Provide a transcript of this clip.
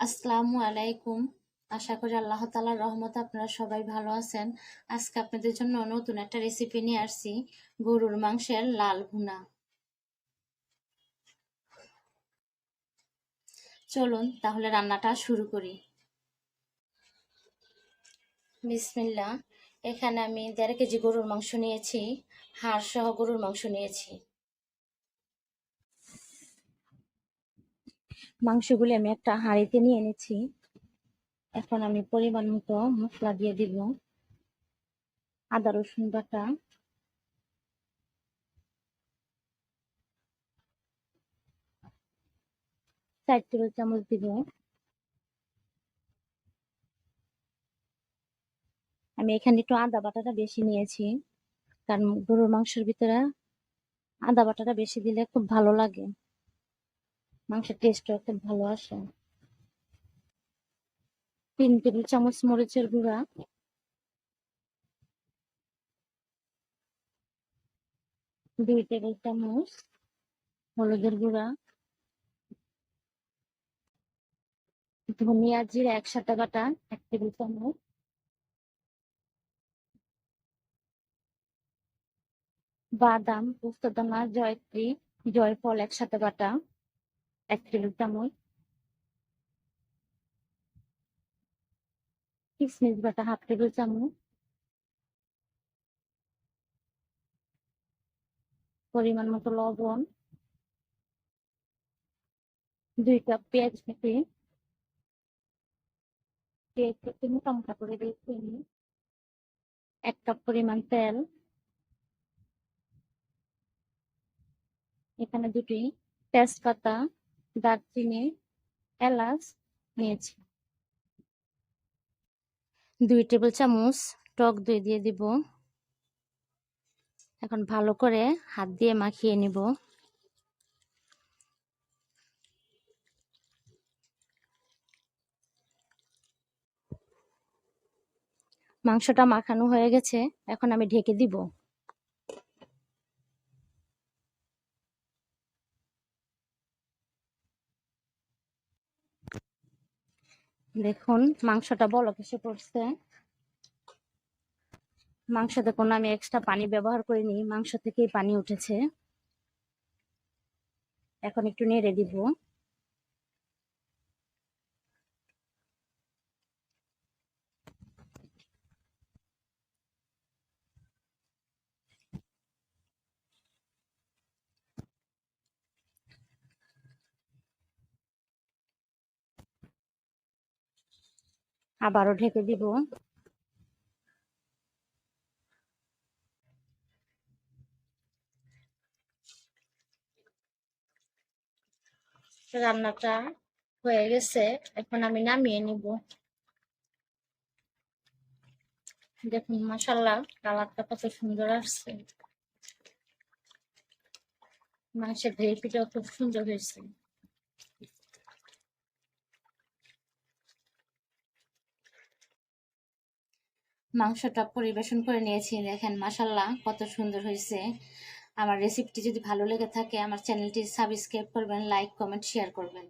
আসসালামু আলাইকুম। আশা করি আল্লাহ তালার রহমতে আপনারা সবাই ভালো আছেন। আজকে আপনাদের জন্য নতুন একটা রেসিপি নিয়ে আসছি, গরুর মাংসের লাল ভুনা। চলুন তাহলে রান্নাটা শুরু করি। বিসমিল্লা এখানে আমি দেড় কেজি গরুর মাংস নিয়েছি হাড় সহ গরুর মাংস নিয়েছি। মাংসগুলি আমি একটা হাঁড়িতে নিয়ে এনেছি। এখন আমি পরিমাণ মতো মশলা দিয়ে দিব। আদা, রসুন বাটা। চার টেবিল চামচ দিব। আমি এখানে একটু আদা বাটাটা বেশি নিয়েছি, কারণ গরুর মাংসের ভিতরে আদা বাটাটা বেশি দিলে খুব ভালো লাগে। মাংসের টেস্টও খুব ভালো আসে। তিন টেবিল চামচ মরিচের গুঁড়া। দুই টেবিল চামচ হলুদের গুঁড়া। ধনিয়া জিরা একসাথে বাটা, এক টেবিল চামচ। বাদাম পোস্তদানা জয়ত্রী, জয়ফল একসাথে বাটা। এক টেবিল চামচ। কিশমিশ বাটা হাফ টেবিল চামচ। পরিমাণ মতো লবণ। দুই কাপ পেঁয়াজ কেটে পেঁয়াজ কেটে মোটা মোটা করে দিয়েছি এক কাপ পরিমাণ তেল। এখানে দুটি তেজপাতা। দারচিনি এলাচ নিয়েছি। দুই টেবিল চামচ টক দই দিয়ে দিব। এখন ভালো করে হাত দিয়ে মাখিয়ে নিব। মাংসটা মাখানো হয়ে গেছে, এখন আমি ঢেকে দিব। দেখুন, মাংসটা বলক এসে পড়ছে? মাংস দেখুন, আমি এক্সট্রা পানি ব্যবহার করিনি, মাংস থেকেই পানি উঠেছে। এখন একটু নেড়ে দিব। আবারও ঢেকে দিব। রান্নাটা হয়ে গেছে, এখন আমি নামিয়ে নিব। দেখুন মশাল্লা কালারটা কত সুন্দর আসছে। মাংসের গ্রেভিটাও খুব সুন্দর হয়েছে। মাংসটা পরিবেশন করে নিয়েছি। দেখেন মাসাল্লাহ কত সুন্দর হয়েছে। আমার রেসিপিটি যদি ভালো লেগে থাকে, আমার চ্যানেলটি সাবস্ক্রাইব করবেন লাইক কমেন্ট শেয়ার করবেন।